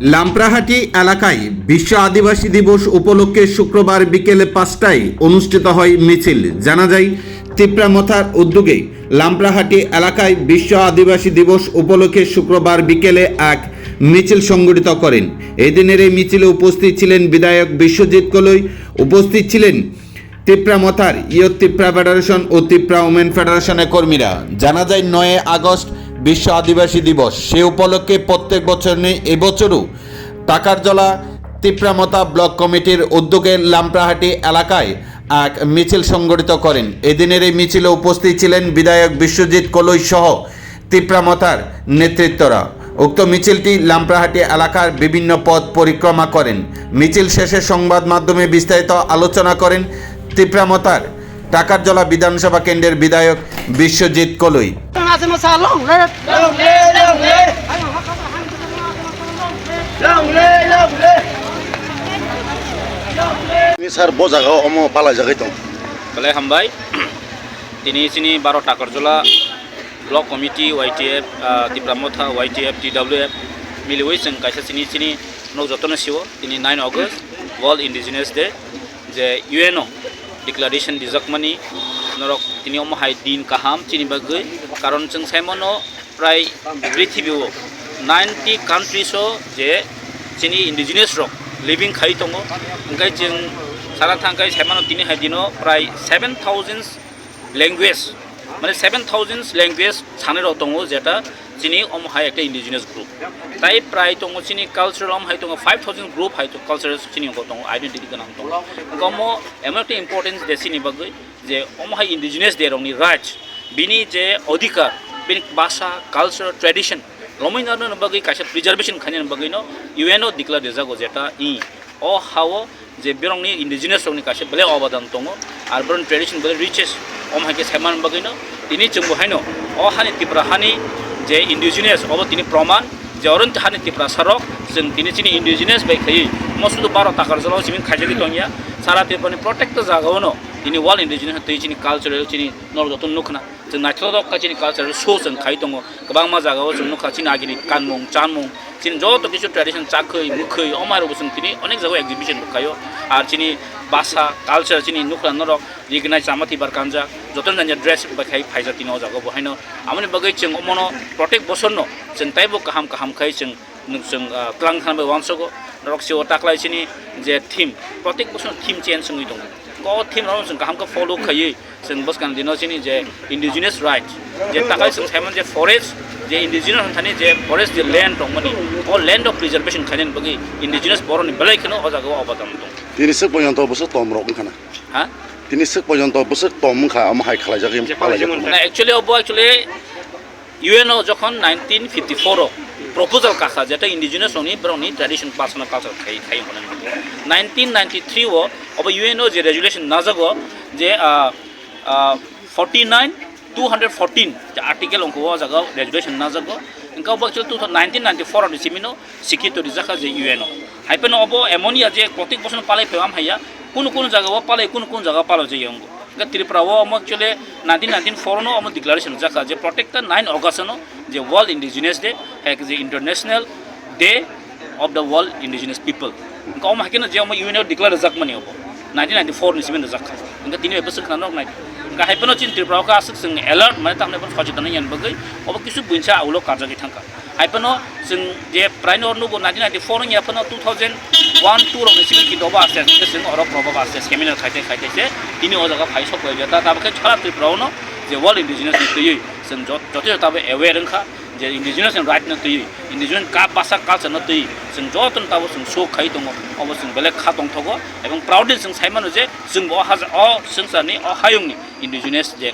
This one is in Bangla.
লামপ্রাহাটি এলাকায় বিশ্ব আদিবাসী দিবস উপলক্ষে শুক্রবার বিকেলে পাঁচটায় অনুষ্ঠিত হয় মিছিল। জানা যায় তিপ্রামথার উদ্যোগে লামপ্রাহাটি এলাকায় বিশ্ব আদিবাসী দিবস উপলক্ষে শুক্রবার বিকেলে এক মিছিল সংগঠিত করেন। এদিনের এই মিছিলে উপস্থিত ছিলেন বিধায়ক বিশ্বজিৎ কলই, উপস্থিত ছিলেন তিপ্রা মথার ইয়ত তিপ্রা ফেডারেশন ও তিপ্রা ওমেন ফেডারেশনের কর্মীরা। জানা যায়, নয় আগস্ট বিশ্ব আদিবাসী দিবস। সে উপলক্ষে প্রত্যেক বছর এবছরও টাকারজলা তিপ্রামতা ব্লক কমিটির উদ্যোগে লামপ্রাহাটি এলাকায় এক মিছিল সংগঠিত করেন। এদিনের এই মিছিলে উপস্থিত ছিলেন বিধায়ক বিশ্বজিৎ কলই সহ তিপ্রামতার নেতৃত্বরা। উক্ত মিছিলটি লামপ্রাহাটি এলাকার বিভিন্ন পথ পরিক্রমা করেন। মিছিল শেষে সংবাদ মাধ্যমে বিস্তারিত আলোচনা করেন তিপ্রামতার টাকারজলা বিধানসভা কেন্দ্রের বিধায়ক বিশ্বজিৎ কলই। มาจะมาซาลงเลยลงเลยลงเลยลงเลยลงเลย তিনি স্যার বজাগা অম পালা জাগাই তো বলে হামবাই তিনি চিনি বারো টাকরজোলা block committee Y T F দিপ্রামথা Y T F T W F মিলিওই जों কাইসা চিনি চিনি নক যতন সিও তিনি nine August world indigenous day যে ইউএনও ডিক্লারেশন দিজাকমানি নরক তিনি অম হাই দিন কাহাম চিনি বাগৈ। कारण जों सायमनो प्राय पृथ्वीआव नाइन्टी कान्ट्रिसआव जे जोंनि इन्डिजिनियास रक लिभिं खाय दङ ओंखाय जों सारा थांखाय सायमनो दिनैहाय दिनाव प्राय सेभेन थावजेन्डस ল্যাঙ্গুয়েজ মানে সেভেন থাউজেন্ডস ল্যাঙ্গুয়েজ সানের দङ যেটা চিনি অম হাই একটা ইন্ডিজিনিয়াস গ্রুপ তাই প্রায় দङ চিনি কালচারাল অম হাই দङ ফাইভ থাউজেন্ড গ্রুপ হাই কালচারাল চিনি অঙ্ক দङ আইডেন্টিটি গোনাং দङ গম এমন একটা ইম্পর্টেন্স দেশিনি বাকি যে অম হাই ইন্ডিজিনিয়াস দে রাইটস বিনি બીની જે અધિકાર બીની ભાષા કલ્ચર ટ્રેડિશન રોમિનાનો બગી કાશે પ્રિઝર્વેશન ખાની ইউএন ও দিকলা দেজাগো যেটা ই। অ হাও যে বেরংনি ইন্ডিজিনিয়াস রং কাছে বলে অবদান দङ আর বরং ট্রেডিশন বলে রিচেস অম অমহাকে সাইমান বগৈন তিনি চুম্বু হাইন অ হানি তিপ্রা হানি যে ইন্ডিজিনিয়াস অব তিনি প্রমাণ যে অরন্ত হানি তিপ্রা সারক যেন তিনি চিনি ইন্ডিজিনিয়াস বাই খাই মসুদ বারো টাকার জল সিমিন খাইজালি দংয়া সারা ত্রিপুরানি প্রত্যেকটা জায়গাওনো tini wal indi jini tini jini culture jini nor do tunnu khna tin na chodo ka jini culture so sen khai tongo kabang ma jaga osun nu khachi na gini kan mong chan mong tin jo to kichu tradition chakhoi mukhoi omar osun tini onek jago exhibition kayo ar jini basa culture jini nukla norok rigna chamati bar kanja joton janja dress ba khai phaija tino jago bo haino amani bagai cheng omono protect bosorno chen taibo kaham kaham khai cheng nungsung klang khanbe wangsogo norok si otak lai jini je theme প্রত্যেক বছর থিম চেঞ্জ সঙ্গেই দङ có thêm nó chúng không có follow khai chúng bớt cần đi nói chuyện về indigenous rights যে টাকা chúng xem যে forest যে indigenous থানে যে forest যে land রং মানে ও land of preservation খানেন bogie indigenous বড় নি বেলাই খানো ও জায়গা অবদান দং তিনি সব পর্যন্ত বছর তম রকম খানা হ্যাঁ তিনি সব পর্যন্ত বছর তম খা আম হাই খালা জাগে না অ্যাকচুয়ালি অব অ্যাকচুয়ালি ইউএনও যখন nineteen fifty four tradition personal culture খাই খাই হলেন নাইনটিন নাইনটি থ্রিও অব ইউএনও যে রেজুলেশন নাজাগো যে forty nine two hundred fourteen যে আর্টিকেল অঙ্ক জায়গা রেজুলেশন নাজাগো ఇంకా of actually two nineteen ninety four Cimino শিক্ষিত রিজাখা যে ইউএনও হাইপেন অব, এমনিয়া যে প্রত্যেক বছর পালাই ফেবাম হাইয়া, কোনো কোনো জায়গাও পালাই কোনো কোনো জায়গা পালো যে অঙ্গ ಈಗ ತ್ರಿಪುರ ಓ ಅಮ್ಮ ಆ್ಯಕ್ಚುಲಿ ನೈನ್ಟೀನ್ ನೈನ್ಟೀನ್ ಫೋರ್ನು ಅಮ್ಮ ಡಿಕ್ಲರೇಷನ್ ಜಾಕ ಜೆ ಪ್ರೊಟೆಕ್ಟ್ ದ ನೈನ್ ಆಗಸ್ಟನು ಜೆ ವರ್ಲ್ಡ್ ಇಂಡಿಜಿನಿಯಸ್ ಡೇ ಹ್ಯಾಕ್ J international day of the world indigenous people. Kau makin je mau UNO declare zakmani apa? Nineteen ninety four নিসিমেন রোজাক ইনকা তিনি বেবসর খান রক নাই ইনকা হাইপেন চিন ত্রিপুরাকে আসুক যেন এলার্ট মানে তাহলে এখন সচেতন ইয়ান বগৈ অব কিছু বুঝা আউলো কার্যগী থাকা হাইপেন যেন যে প্রাইন অর্নুব নাইনটিন নাইনটি ফোর ইয়াপেন টু থাউজেন্ড ওয়ান টু রক নিসিমেন কিন্তু অব আসে যেন অর প্রভাব আসে স্কেমিন খাইতে খাইতেছে তিনি ও জায়গা ফাই সব হয়ে যায় তা তাবাকে ছড়া ত্রিপুরাও যে যে ইন্ডিজিনাস রাইট নতই ইন্ডিজিন কা বাসা কালচার নতই যেন যতন তাবো যেন সো খাই দङ অব যেন বেলেগ খা দং থগো, এবং প্রাউডলি যেন সাইমানো যে যেন অ হাজার অ সংসারনি অ যে